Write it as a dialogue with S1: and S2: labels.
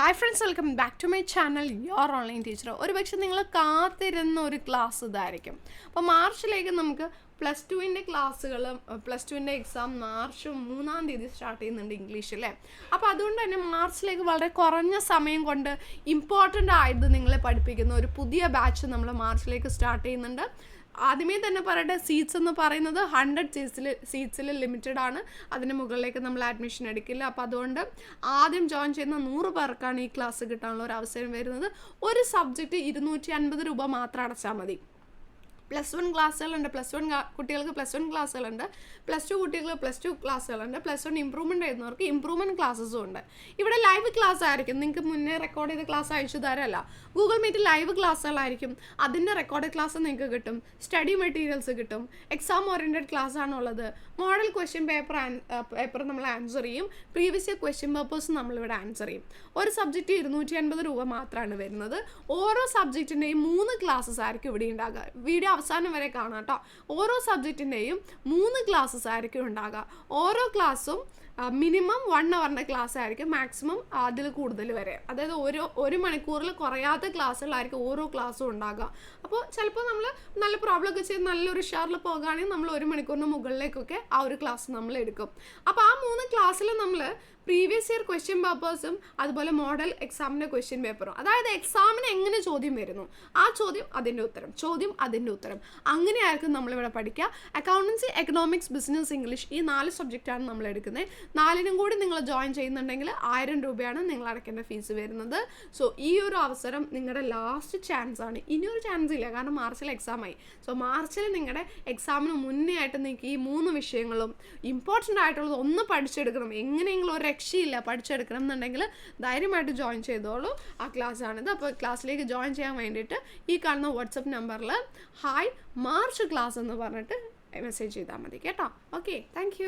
S1: Hi friends welcome back to my channel your online teacher ഒരു പക്ഷേ നിങ്ങൾ കാത്തിരുന്ന ഒരു ക്ലാസ് ഇതായിരിക്കും. അപ്പോൾ മാർച്ചിലേക്ക് നമുക്ക് പ്ലസ് ടുവിന്റെ ക്ലാസ്സുകൾ പ്ലസ് ടുവിന്റെ എക്സാം മാർച്ച് മൂന്നാം തീയതി സ്റ്റാർട്ട് ചെയ്യുന്നുണ്ട് അല്ലേ. അപ്പോൾ അതുകൊണ്ട് തന്നെ മാർച്ചിലേക്ക് വളരെ കുറഞ്ഞ സമയം കൊണ്ട് ഇമ്പോർട്ടന്റ് ആയത് നിങ്ങളെ പഠിപ്പിക്കുന്ന ഒരു പുതിയ ബാച്ച് നമ്മൾ മാർച്ചിലേക്ക് സ്റ്റാർട്ട് ചെയ്യുന്നുണ്ട്. ആദ്യമേ തന്നെ പറയട്ടെ സീറ്റ്സ് എന്ന് പറയുന്നത് ഹൺഡ്രഡ് സീറ്റ്സിൽ സീറ്റ്സിൽ ലിമിറ്റഡ് ആണ്. അതിന് മുകളിലേക്ക് നമ്മൾ അഡ്മിഷൻ എടുക്കില്ല. അപ്പോൾ അതുകൊണ്ട് ആദ്യം ജോയിൻ ചെയ്യുന്ന നൂറ് പേർക്കാണ് ഈ ക്ലാസ് കിട്ടാനുള്ള ഒരു അവസരം വരുന്നത്. ഒരു സബ്ജക്റ്റ് ഇരുന്നൂറ്റി അൻപത് രൂപ മാത്രം അടച്ചാൽ മതി. പ്ലസ് വൺ ക്ലാസ്സുകളുണ്ട്. പ്ലസ് വൺ കുട്ടികൾക്ക് പ്ലസ് വൺ ക്ലാസ്സുകളുണ്ട്. പ്ലസ് ടു കുട്ടികൾക്ക് പ്ലസ് ടു ക്ലാസ്സുകളുണ്ട്. പ്ലസ് വൺ ഇമ്പ്രൂവ്മെന്റ് ചെയ്യുന്നവർക്ക് ഇമ്പ്രൂവ്മെന്റ് ക്ലാസ്സസും ഉണ്ട്. ഇവിടെ ലൈവ് ക്ലാസ് ആയിരിക്കും. നിങ്ങൾക്ക് മുന്നേ റെക്കോർഡ് ചെയ്ത ക്ലാസ് അയച്ചു തരല്ല. ഗൂഗിൾ മീറ്റ് ലൈവ് ക്ലാസ്സുകളായിരിക്കും. അതിന്റെ റെക്കോർഡ് ക്ലാസ് നിങ്ങൾക്ക് കിട്ടും. സ്റ്റഡി മെറ്റീരിയൽസ് കിട്ടും. എക്സാം ഓറിയന്റഡ് ക്ലാസ് ആണുള്ളത്. മോഡൽ ക്വസ്റ്റ്യൻ പേപ്പർ പേപ്പർ നമ്മൾ ആൻസർ ചെയ്യും. പ്രീവിയസ് ഇയർ ക്വസ്റ്റ്യൻ പേപ്പേഴ്സ് നമ്മളിവിടെ ആൻസർ ചെയ്യും. ഒരു സബ്ജക്റ്റ് ഇരുന്നൂറ്റി അൻപത് രൂപ മാത്രമാണ് വരുന്നത്. ഓരോ സബ്ജക്റ്റിന്റെയും മൂന്ന് ക്ലാസ്സസ് ആയിരിക്കും ഇവിടെ ഉണ്ടാകുക. വീഡിയോ അവസാനം വരെ കാണാം കേട്ടോ ഓരോ സബ്ജക്റ്റിന്റെയും മൂന്ന് ക്ലാസ്സസ് ആയിരിക്കും ഉണ്ടാകുക ഓരോ ക്ലാസ്സും മിനിമം വൺ അവറിന്റെ ക്ലാസ് ആയിരിക്കും മാക്സിമം അതിൽ കൂടുതൽ വരെ. അതായത് ഓരോ ഒരു മണിക്കൂറിൽ കുറയാത്ത ക്ലാസ്സുകളായിരിക്കും ഓരോ ക്ലാസ്സും ഉണ്ടാകുക. അപ്പോൾ ചിലപ്പോൾ നമ്മൾ നല്ല പ്രോബ്ലം ഒക്കെ ചെയ്ത് നല്ലൊരു ഷെയറിൽ പോകുകയാണെങ്കിൽ നമ്മൾ ഒരു മണിക്കൂറിന് മുകളിലേക്കൊക്കെ ആ ഒരു ക്ലാസ് നമ്മൾ എടുക്കും. അപ്പോൾ ആ മൂന്ന് ക്ലാസ്സിൽ നമ്മൾ പ്രീവിയസ് ഇയർ ക്വസ്റ്റ്യൻ പേപ്പേഴ്സും അതുപോലെ മോഡൽ എക്സാമിന്റെ ക്വസ്റ്റ്യൻ പേപ്പറും അതായത് എക്സാമിന് എങ്ങനെ ചോദ്യം വരുന്നു? ആ ചോദ്യം അതിന്റെ ഉത്തരം ചോദ്യം അതിന്റെ ഉത്തരം. അങ്ങനെയായിരിക്കും നമ്മളിവിടെ പഠിക്കുക. അക്കൗണ്ടൻസി എക്കണോമിക്സ് ബിസിനസ് ഇംഗ്ലീഷ് ഈ നാല് സബ്ജക്റ്റാണ് നമ്മൾ എടുക്കുന്നത്. നാലിനും കൂടി നിങ്ങൾ ജോയിൻ ചെയ്യുന്നുണ്ടെങ്കിൽ ആയിരം രൂപയാണ് നിങ്ങൾ അടയ്ക്കേണ്ട ഫീസ് വരുന്നത്. സോ ഈ ഒരു അവസരം നിങ്ങളുടെ ലാസ്റ്റ് ചാൻസ് ആണ്. ഇനിയൊരു ചാൻസ് ഇല്ല കാരണം മാർച്ചിൽ എക്സാം ആയി. സോ മാർച്ചിൽ നിങ്ങളുടെ എക്സാമിന് മുന്നേ ആയിട്ട് നിങ്ങൾക്ക് ഈ മൂന്ന് വിഷയങ്ങളും ഇമ്പോർട്ടന്റ് ആയിട്ടുള്ളത് ഒന്ന് പഠിച്ചെടുക്കണം. എങ്ങനെയെങ്കിലും ഒരു രക്ഷയില്ല പഠിച്ചെടുക്കണം എന്നുണ്ടെങ്കിൽ ധൈര്യമായിട്ട് ജോയിൻ ചെയ്തോളൂ. ആ ക്ലാസ് ആണിത്. അപ്പോൾ ക്ലാസ്സിലേക്ക് ജോയിൻ ചെയ്യാൻ വേണ്ടിയിട്ട് ഈ കാണുന്ന വാട്സപ്പ് നമ്പറിൽ ഹായ് മാർച്ച് ക്ലാസ് എന്ന് പറഞ്ഞിട്ട് മെസ്സേജ് ചെയ്താൽ മതി കേട്ടോ. Okay thank